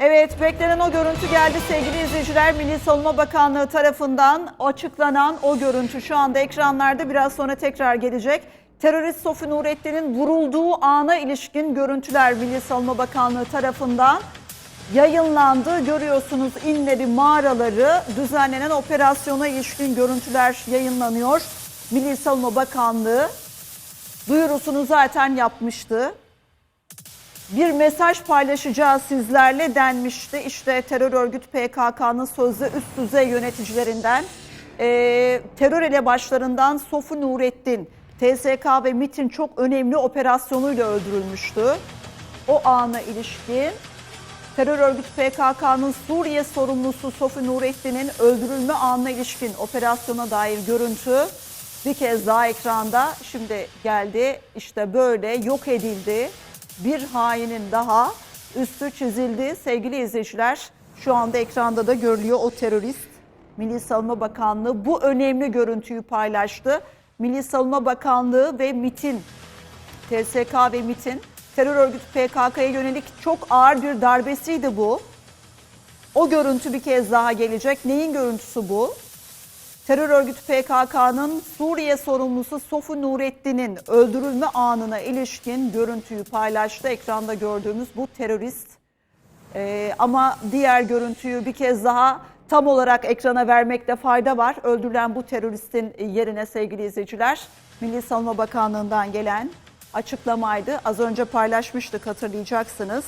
Evet beklenen o görüntü geldi sevgili izleyiciler. Milli Savunma Bakanlığı tarafından açıklanan o görüntü şu anda ekranlarda biraz sonra tekrar gelecek. Terörist Sofi Nurettin'in vurulduğu ana ilişkin görüntüler Milli Savunma Bakanlığı tarafından yayınlandı. Görüyorsunuz inleri, mağaraları düzenlenen operasyona ilişkin görüntüler yayınlanıyor. Milli Savunma Bakanlığı duyurusunu zaten yapmıştı bir mesaj paylaşacağız sizlerle denmişti. İşte terör örgütü PKK'nın sözde üst düzey yöneticilerinden, e, terör elebaşlarından Sofu Nurettin, TSK ve MIT'in çok önemli operasyonuyla öldürülmüştü. O ana ilişkin terör örgütü PKK'nın Suriye sorumlusu Sofi Nurettin'in öldürülme anına ilişkin operasyona dair görüntü bir kez daha ekranda şimdi geldi. İşte böyle yok edildi. Bir hainin daha üstü çizildi. Sevgili izleyiciler şu anda ekranda da görülüyor o terörist. Milli Savunma Bakanlığı bu önemli görüntüyü paylaştı. Milli Savunma Bakanlığı ve MIT'in TSK ve MIT'in terör örgütü PKK'ya yönelik çok ağır bir darbesiydi bu. O görüntü bir kez daha gelecek. Neyin görüntüsü bu? Terör örgütü PKK'nın Suriye sorumlusu Sofu Nurettin'in öldürülme anına ilişkin görüntüyü paylaştı. Ekranda gördüğümüz bu terörist. Ee, ama diğer görüntüyü bir kez daha tam olarak ekrana vermekte fayda var. Öldürülen bu teröristin yerine sevgili izleyiciler Milli Savunma Bakanlığı'ndan gelen açıklamaydı. Az önce paylaşmıştık hatırlayacaksınız.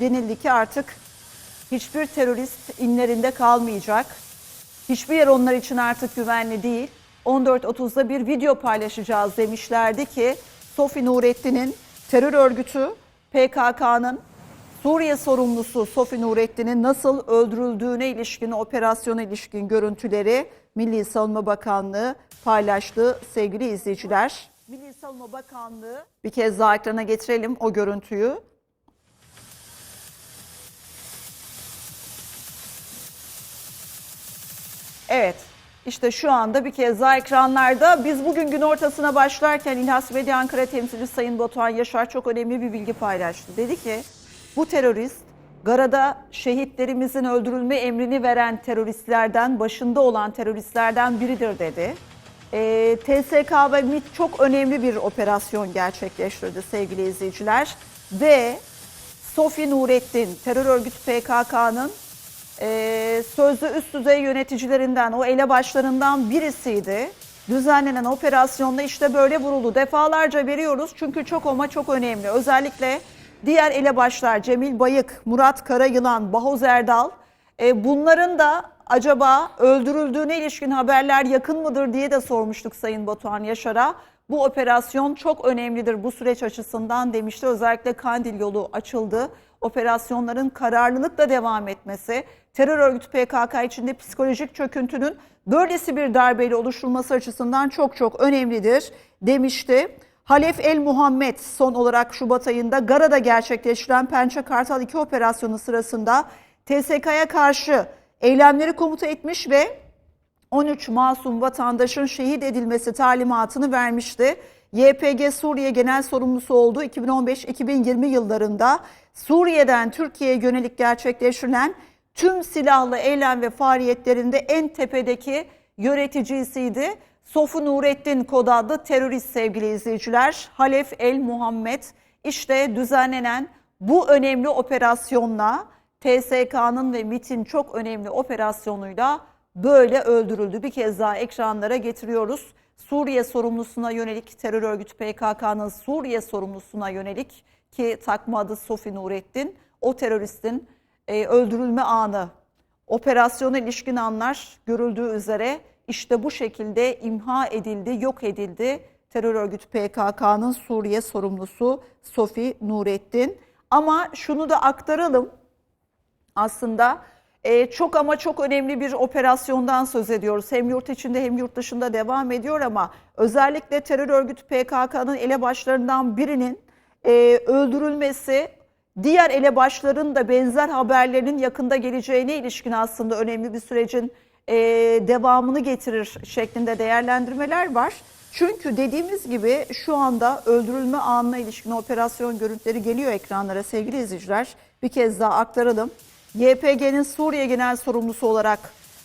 Denildi ki artık hiçbir terörist inlerinde kalmayacak. Hiçbir yer onlar için artık güvenli değil. 14.30'da bir video paylaşacağız demişlerdi ki Sofi Nurettin'in terör örgütü PKK'nın Suriye sorumlusu Sofi Nurettin'in nasıl öldürüldüğüne ilişkin, operasyona ilişkin görüntüleri Milli Savunma Bakanlığı paylaştı sevgili izleyiciler. Milli Savunma Bakanlığı bir kez daha ekrana getirelim o görüntüyü. Evet. İşte şu anda bir kez daha ekranlarda. Biz bugün gün ortasına başlarken İlhas Medya Ankara temsilcisi Sayın Batuhan Yaşar çok önemli bir bilgi paylaştı. Dedi ki bu terörist Gara'da şehitlerimizin öldürülme emrini veren teröristlerden, başında olan teröristlerden biridir dedi. Ee, TSK ve MİT çok önemli bir operasyon gerçekleştirdi sevgili izleyiciler. Ve Sofi Nurettin, terör örgütü PKK'nın e, sözlü üst düzey yöneticilerinden, o elebaşlarından birisiydi. Düzenlenen operasyonda işte böyle vuruldu. Defalarca veriyoruz çünkü çok ama çok önemli. Özellikle diğer elebaşlar Cemil Bayık, Murat Karayılan, Bahoz Erdal e, bunların da acaba öldürüldüğüne ilişkin haberler yakın mıdır diye de sormuştuk Sayın Batuhan Yaşar'a. Bu operasyon çok önemlidir bu süreç açısından demişti. Özellikle Kandil yolu açıldı. Operasyonların kararlılıkla devam etmesi, terör örgütü PKK içinde psikolojik çöküntünün böylesi bir darbeyle oluşturulması açısından çok çok önemlidir demişti. Halef El Muhammed son olarak Şubat ayında Gara'da gerçekleştirilen Pençe Kartal 2 operasyonu sırasında TSK'ya karşı eylemleri komuta etmiş ve 13 masum vatandaşın şehit edilmesi talimatını vermişti. YPG Suriye Genel Sorumlusu olduğu 2015-2020 yıllarında Suriye'den Türkiye'ye yönelik gerçekleştirilen tüm silahlı eylem ve faaliyetlerinde en tepedeki yöneticisiydi. Sofu Nurettin kod adlı terörist sevgili izleyiciler. Halef El Muhammed işte düzenlenen bu önemli operasyonla TSK'nın ve MIT'in çok önemli operasyonuyla böyle öldürüldü. Bir kez daha ekranlara getiriyoruz. Suriye sorumlusuna yönelik terör örgütü PKK'nın Suriye sorumlusuna yönelik ki takma adı Sofi Nurettin o teröristin e, öldürülme anı operasyona ilişkin anlar görüldüğü üzere işte bu şekilde imha edildi, yok edildi terör örgütü PKK'nın Suriye sorumlusu Sofi Nurettin. Ama şunu da aktaralım aslında e, çok ama çok önemli bir operasyondan söz ediyoruz. Hem yurt içinde hem yurt dışında devam ediyor ama özellikle terör örgütü PKK'nın elebaşlarından birinin e, öldürülmesi diğer elebaşların da benzer haberlerinin yakında geleceğine ilişkin aslında önemli bir sürecin e, devamını getirir şeklinde değerlendirmeler var. Çünkü dediğimiz gibi şu anda öldürülme anına ilişkin operasyon görüntüleri geliyor ekranlara sevgili izleyiciler. Bir kez daha aktaralım. YPG'nin Suriye Genel Sorumlusu olarak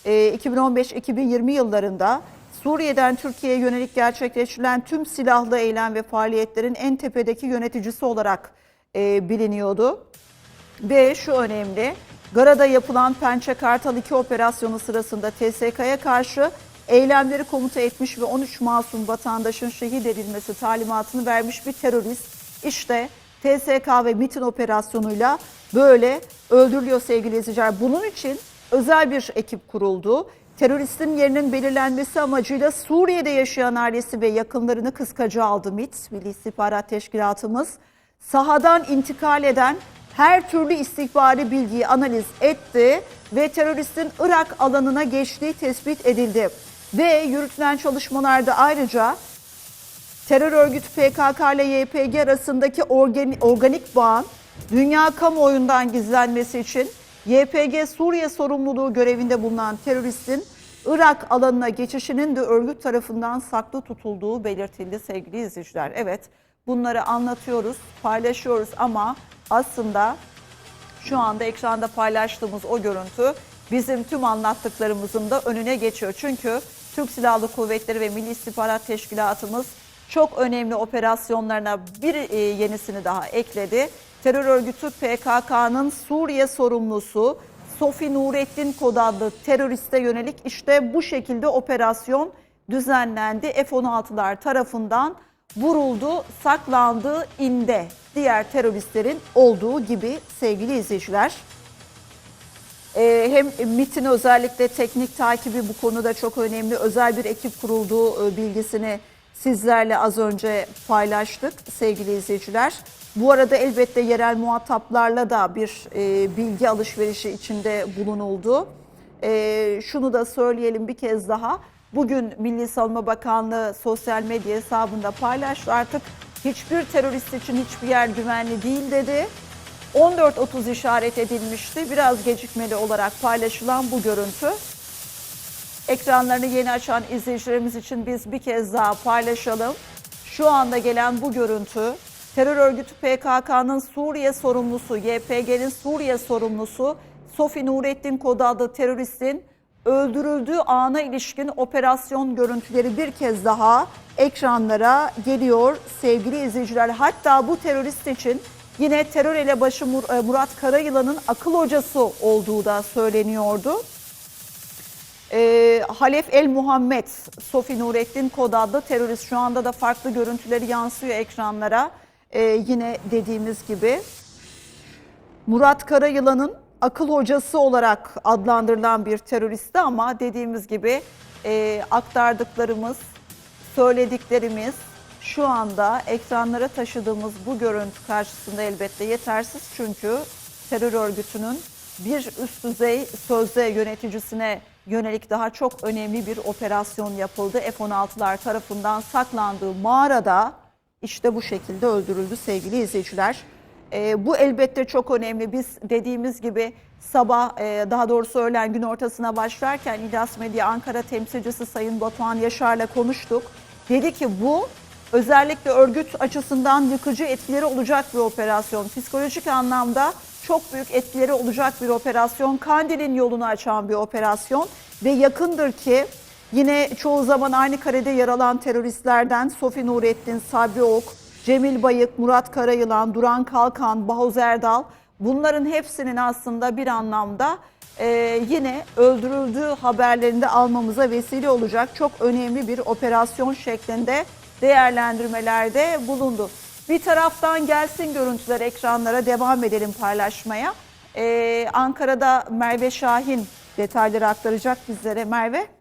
e, 2015-2020 yıllarında Suriye'den Türkiye'ye yönelik gerçekleştirilen tüm silahlı eylem ve faaliyetlerin en tepedeki yöneticisi olarak e, biliniyordu. Ve şu önemli, Gara'da yapılan Pençe Kartal 2 operasyonu sırasında TSK'ya karşı eylemleri komuta etmiş ve 13 masum vatandaşın şehit edilmesi talimatını vermiş bir terörist. İşte TSK ve MIT'in operasyonuyla böyle öldürülüyor sevgili izleyiciler. Bunun için özel bir ekip kuruldu. Teröristin yerinin belirlenmesi amacıyla Suriye'de yaşayan ailesi ve yakınlarını kıskaca aldı MIT, Milli İstihbarat Teşkilatımız. Sahadan intikal eden her türlü istihbari bilgiyi analiz etti ve teröristin Irak alanına geçtiği tespit edildi. Ve yürütülen çalışmalarda ayrıca terör örgütü PKK ile YPG arasındaki organik, bağın dünya kamuoyundan gizlenmesi için YPG Suriye sorumluluğu görevinde bulunan teröristin Irak alanına geçişinin de örgüt tarafından saklı tutulduğu belirtildi sevgili izleyiciler. Evet bunları anlatıyoruz, paylaşıyoruz ama aslında şu anda ekranda paylaştığımız o görüntü bizim tüm anlattıklarımızın da önüne geçiyor. Çünkü Türk Silahlı Kuvvetleri ve Milli İstihbarat Teşkilatımız çok önemli operasyonlarına bir e, yenisini daha ekledi. Terör örgütü PKK'nın Suriye sorumlusu Sofi Nurettin Kod adlı teröriste yönelik işte bu şekilde operasyon düzenlendi. F-16'lar tarafından vuruldu, saklandı, inde. Diğer teröristlerin olduğu gibi sevgili izleyiciler. Ee, hem MIT'in özellikle teknik takibi bu konuda çok önemli. Özel bir ekip kurulduğu e, bilgisini sizlerle az önce paylaştık sevgili izleyiciler. Bu arada elbette yerel muhataplarla da bir e, bilgi alışverişi içinde bulunuldu. E, şunu da söyleyelim bir kez daha. Bugün Milli Savunma Bakanlığı sosyal medya hesabında paylaştı. Artık hiçbir terörist için hiçbir yer güvenli değil dedi. 14.30 işaret edilmişti. Biraz gecikmeli olarak paylaşılan bu görüntü. Ekranlarını yeni açan izleyicilerimiz için biz bir kez daha paylaşalım. Şu anda gelen bu görüntü terör örgütü PKK'nın Suriye sorumlusu, YPG'nin Suriye sorumlusu Sofi Nurettin Kod teröristin öldürüldüğü ana ilişkin operasyon görüntüleri bir kez daha ekranlara geliyor sevgili izleyiciler. Hatta bu terörist için yine terör elebaşı Mur- e, Murat Karayılan'ın akıl hocası olduğu da söyleniyordu. E, Halef El Muhammed, Sofi Nurettin Kod adlı terörist şu anda da farklı görüntüleri yansıyor ekranlara. E, yine dediğimiz gibi Murat Karayılan'ın akıl hocası olarak adlandırılan bir teröristi ama dediğimiz gibi e, aktardıklarımız, söylediklerimiz şu anda ekranlara taşıdığımız bu görüntü karşısında elbette yetersiz. Çünkü terör örgütünün bir üst düzey sözde yöneticisine yönelik daha çok önemli bir operasyon yapıldı. F-16'lar tarafından saklandığı mağarada işte bu şekilde öldürüldü sevgili izleyiciler. E, bu elbette çok önemli. Biz dediğimiz gibi sabah e, daha doğrusu öğlen gün ortasına başlarken İlyas Medya Ankara temsilcisi Sayın Batuhan Yaşar'la konuştuk. Dedi ki bu özellikle örgüt açısından yıkıcı etkileri olacak bir operasyon. Psikolojik anlamda çok büyük etkileri olacak bir operasyon. Kandil'in yolunu açan bir operasyon ve yakındır ki yine çoğu zaman aynı karede yer alan teröristlerden Sofi Nurettin, Sabri Ok, Cemil Bayık, Murat Karayılan, Duran Kalkan, Bahuz Erdal bunların hepsinin aslında bir anlamda e, yine öldürüldüğü haberlerinde almamıza vesile olacak çok önemli bir operasyon şeklinde değerlendirmelerde bulundu. Bir taraftan gelsin görüntüler ekranlara devam edelim paylaşmaya. Ee, Ankara'da Merve Şahin detayları aktaracak bizlere. Merve.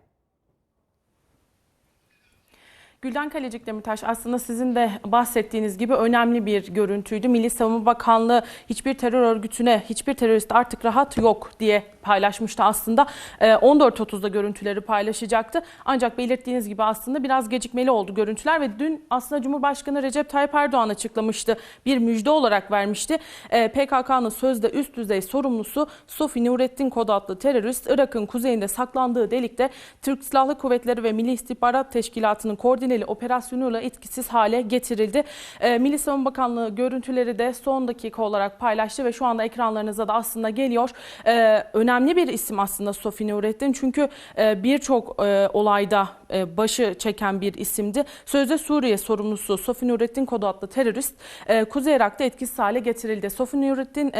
Gülden Kalecik Demirtaş aslında sizin de bahsettiğiniz gibi önemli bir görüntüydü. Milli Savunma Bakanlığı hiçbir terör örgütüne, hiçbir terörist artık rahat yok diye paylaşmıştı aslında. E, 14.30'da görüntüleri paylaşacaktı. Ancak belirttiğiniz gibi aslında biraz gecikmeli oldu görüntüler ve dün aslında Cumhurbaşkanı Recep Tayyip Erdoğan açıklamıştı. Bir müjde olarak vermişti. E, PKK'nın sözde üst düzey sorumlusu Sofi Nurettin Kod adlı terörist Irak'ın kuzeyinde saklandığı delikte Türk Silahlı Kuvvetleri ve Milli İstihbarat Teşkilatı'nın koordineli operasyonuyla etkisiz hale getirildi. E, Milli Savunma Bakanlığı görüntüleri de son dakika olarak paylaştı ve şu anda ekranlarınıza da aslında geliyor. E, önemli bir isim aslında Sofi Nurettin çünkü e, birçok e, olayda e, başı çeken bir isimdi. Sözde Suriye sorumlusu Sofi Nurettin Kod adlı terörist Kuzey Irak'ta etkisiz hale getirildi. Sofi Nurettin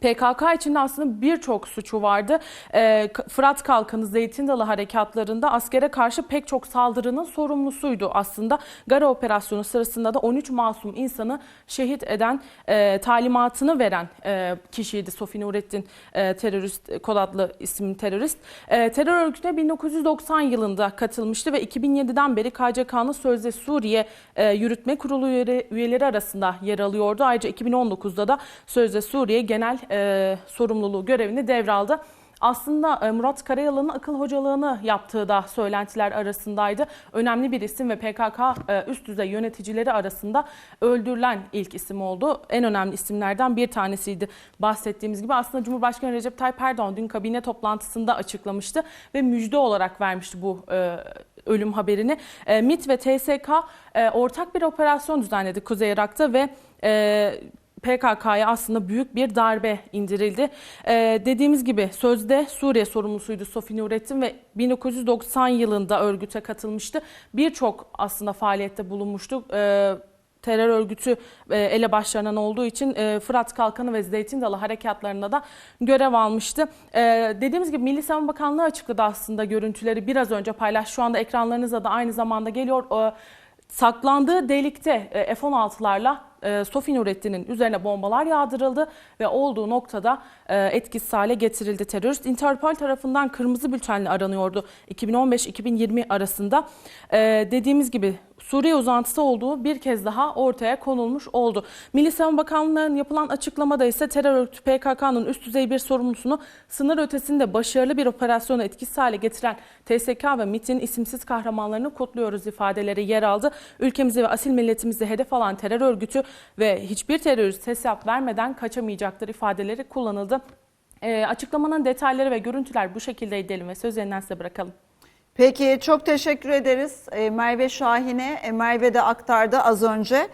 PKK içinde aslında birçok suçu vardı. Ee, Fırat Kalkanı Zeytin Dalı harekatlarında askere karşı pek çok saldırının sorumlusuydu aslında. Gara operasyonu sırasında da 13 masum insanı şehit eden, e, talimatını veren e, kişiydi Sofi Nurettin e, terörist, kod adlı isimli terörist. Terör örgütüne 1990 yılında katılmıştı ve 2007'den beri KCK'nın Sözde Suriye e, Yürütme Kurulu üyeleri arasında yer alıyordu. Ayrıca 2019'da da Sözde Suriye Genel e, Sorumluluğu görevini devraldı. Aslında e, Murat Karayalı'nın akıl hocalığını yaptığı da söylentiler arasındaydı. Önemli bir isim ve PKK e, üst düzey yöneticileri arasında öldürülen ilk isim oldu. En önemli isimlerden bir tanesiydi bahsettiğimiz gibi. Aslında Cumhurbaşkanı Recep Tayyip Erdoğan dün kabine toplantısında açıklamıştı ve müjde olarak vermişti bu e, ölüm haberini. MİT ve TSK ortak bir operasyon düzenledi Kuzey Irak'ta ve PKK'ya aslında büyük bir darbe indirildi. Ee, dediğimiz gibi sözde Suriye sorumlusuydu Sofi Nurettin ve 1990 yılında örgüte katılmıştı. Birçok aslında faaliyette bulunmuştu. Ee, terör örgütü e, ele başlanan olduğu için e, Fırat Kalkanı ve Zeytin Dalı harekatlarında da görev almıştı. E, dediğimiz gibi Milli Savunma Bakanlığı açıkladı aslında görüntüleri biraz önce paylaş. Şu anda ekranlarınıza da aynı zamanda geliyor. E, saklandığı delikte e, F-16'larla e, Sofi Nurettin'in üzerine bombalar yağdırıldı ve olduğu noktada e, etkisiz hale getirildi terörist. Interpol tarafından kırmızı bültenle aranıyordu 2015-2020 arasında. E, dediğimiz gibi Suriye uzantısı olduğu bir kez daha ortaya konulmuş oldu. Milli Savunma Bakanlığı'nın yapılan açıklamada ise terör örgütü PKK'nın üst düzey bir sorumlusunu sınır ötesinde başarılı bir operasyonu etkisiz hale getiren TSK ve MİT'in isimsiz kahramanlarını kutluyoruz ifadeleri yer aldı. Ülkemizi ve asil milletimizi hedef alan terör örgütü ve hiçbir terörist hesap vermeden kaçamayacaktır ifadeleri kullanıldı. Ee, açıklamanın detayları ve görüntüler bu şekilde edelim ve söz elinden size bırakalım. Peki çok teşekkür ederiz e, Merve Şahin'e. E, Merve de aktardı az önce.